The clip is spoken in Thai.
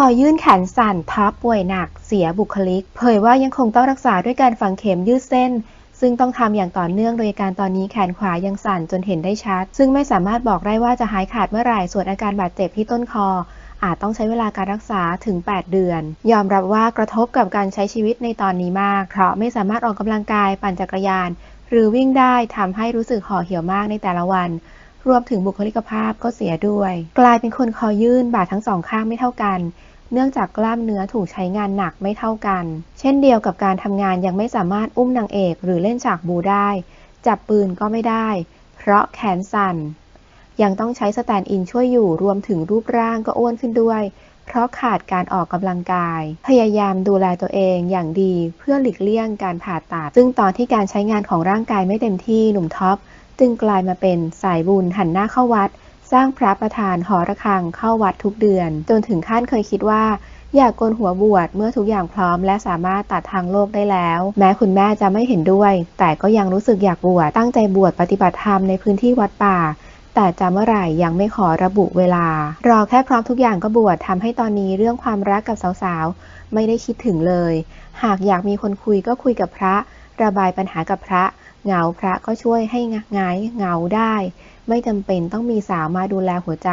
อยื่นแขนสั่นทับป่วยหนักเสียบุคลิก เผยว่ายังคงต้องรักษาด้วยการฝังเข็มยืดเส้น ซึ่งต้องทำอย่างต่อเนื่องโดยการตอนนี้แขนขวายังสั่นจนเห็นได้ชัด ซึ่งไม่สามารถบอกได้ว่าจะหายขาดเมื่อไหร่ส่วนอาการบาดเจ็บที่ต้นคอ อาจต้องใช้เวลาการรักษาถึง 8 เดือน ยอมรับว่ากระทบกับการใช้ชีวิตในตอนนี้มาก เพราะไม่สามารถออกกำลังกายปั่นจักรยาน หรือวิ่งได้ทำให้รู้สึกห่อเหี่ยวมากในแต่ละวัน รวมถึงบุคลิกภาพก็เสียด้วย กลายเป็นคนคอยื่นบาทั้งสองข้างไม่เท่ากัน เนื่องจากกล้ามเนื้อถูกใช้งานหนักไม่เท่ากัน เช่นเดียวกับการทำงานยังไม่สามารถอุ้มนางเอกหรือเล่นฉากบูได้ จับปืนก็ไม่ได้ เพราะแขนสั่น ยังต้องใช้สแตนด์อินช่วยอยู่รวมถึงรูปร่างก็อ้วนขึ้นด้วย เพราะขาดการออกกำลังกาย พยายามดูแลตัวเองอย่างดีเพื่อหลีกเลี่ยงการผ่าตัด ซึ่งตอนที่การใช้งานของร่างกายไม่เต็มที่หนุ่มท็อป จึงกลายมาเป็นสายบุญหันหน้าเข้าวัด สร้างพระประธานหอระฆังเข้าวัดทุกเดือน จนถึงขั้นเคยคิดว่า อยากโกนหัวบวชเมื่อทุกอย่างพร้อม และสามารถตัดทางโลกได้แล้ว แม้คุณแม่จะไม่เห็นด้วย แต่ก็ยังรู้สึกอยากบวชตั้งใจบวชปฏิบัติธรรมในพื้นที่วัดป่าแต่จะเมื่อไหร่ยังไม่ขอระบุเวลา รอแค่พร้อมทุกอย่างก็บวชทำให้ตอนนี้เรื่องความรักกับสาวๆ ไม่ได้คิดถึงเลย หากอยากมีคนคุยก็คุยกับพระ ระบายปัญหากับพระ เหงาพระก็ช่วยให้งายเหงาได้ ไม่จำเป็นต้องมีสาวมาดูแลหัวใจ